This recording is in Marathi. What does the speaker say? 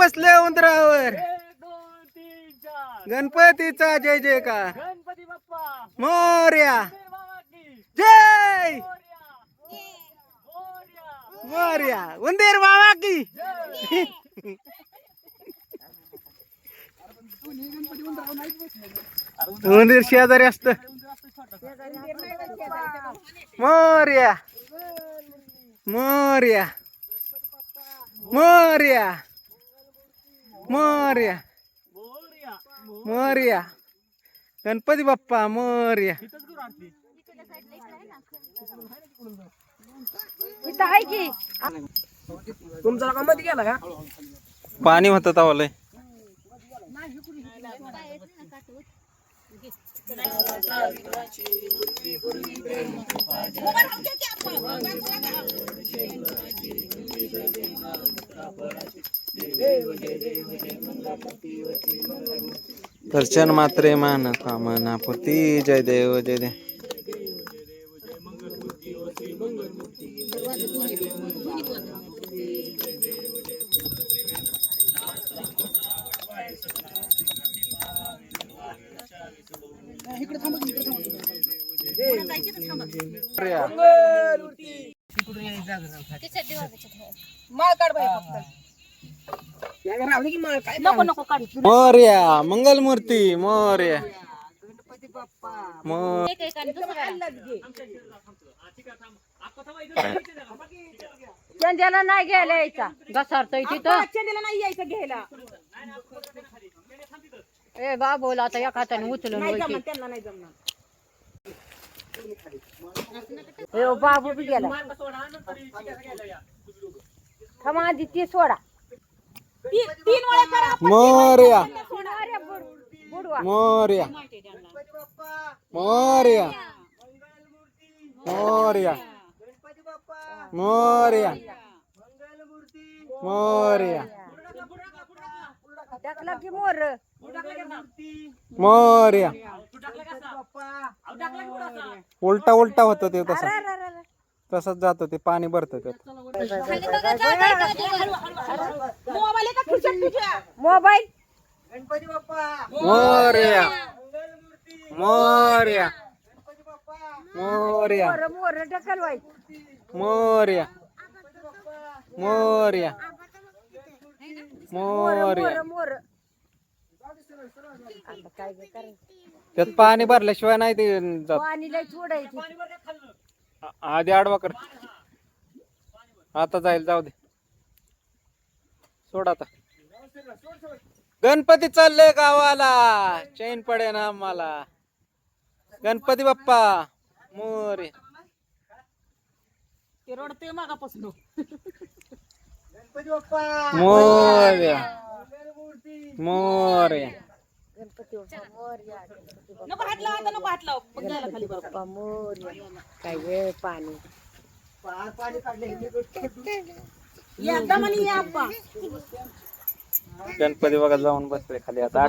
बसले उंदरावर. गणपतीचा जय जयकार. गणपती बाप्पा मोर्या. जय. मोर्या. उंदीर बाबा की. उंदीर शेजारी असत. मोर्या. मोर्या. मोर्या. मोर्या. मोरया. मोर्या. गणपती बाप्पा मोर्या. तुमचा का मध्ये गेला का? पाणी होतं तवालय दर्शन मात्रे मान कामना पुती जय देव जय देव. माळ काढ बाई फक्त. या नको नको काढ. मोर्या मंगलमूर्ती मोर्या. मोर चंद्याला नाही घ्यायला यायचा. घसरतोय तिथं. चंदीला नाही यायचं घ्यायला. ए बा बोल आता एका हाताने उचलून नाही वळती. जमणार त्यांना नाही जमणार. ए ओ, बाबू बी गेला. थांबा आधी ती सोडा. ती- तीन वेळा करा मोर्या अरे, बुड- बुडवा. मोर्या मोर्या मोर्या मोर्या मोर्या टाकला की मोर. मोर्या उलटा उलटा होतं ते तसं. तसंच जातं ते पाणी भरतं त्यात. मोबाईल मोर्या. मोर्या. मोर्या. मोर मोर ढकलवायची मोर्या मोर्या. मोर्या. मोर मोर आता काय करायचं. त्यात पाणी भरल्याशिवाय नाही ते जात. पाणी लय सोडायची आधी आडवा कर. आता जाईल जाऊ दे. सोड आता. गणपती चालले गावाला. चैन पडे ना आम्हाला. गणपती बाप्पा मोरे. ते रडते मागापासून. गणपती बाप्पा. मोरया नको हात लाव आता नको हात लाव. मग गेला खाली बरोबर बाप्पा मोरया. काय वेळ पाणी. या दमानी या आप्पा. गणपती बघा जाऊन बसले खाली आता.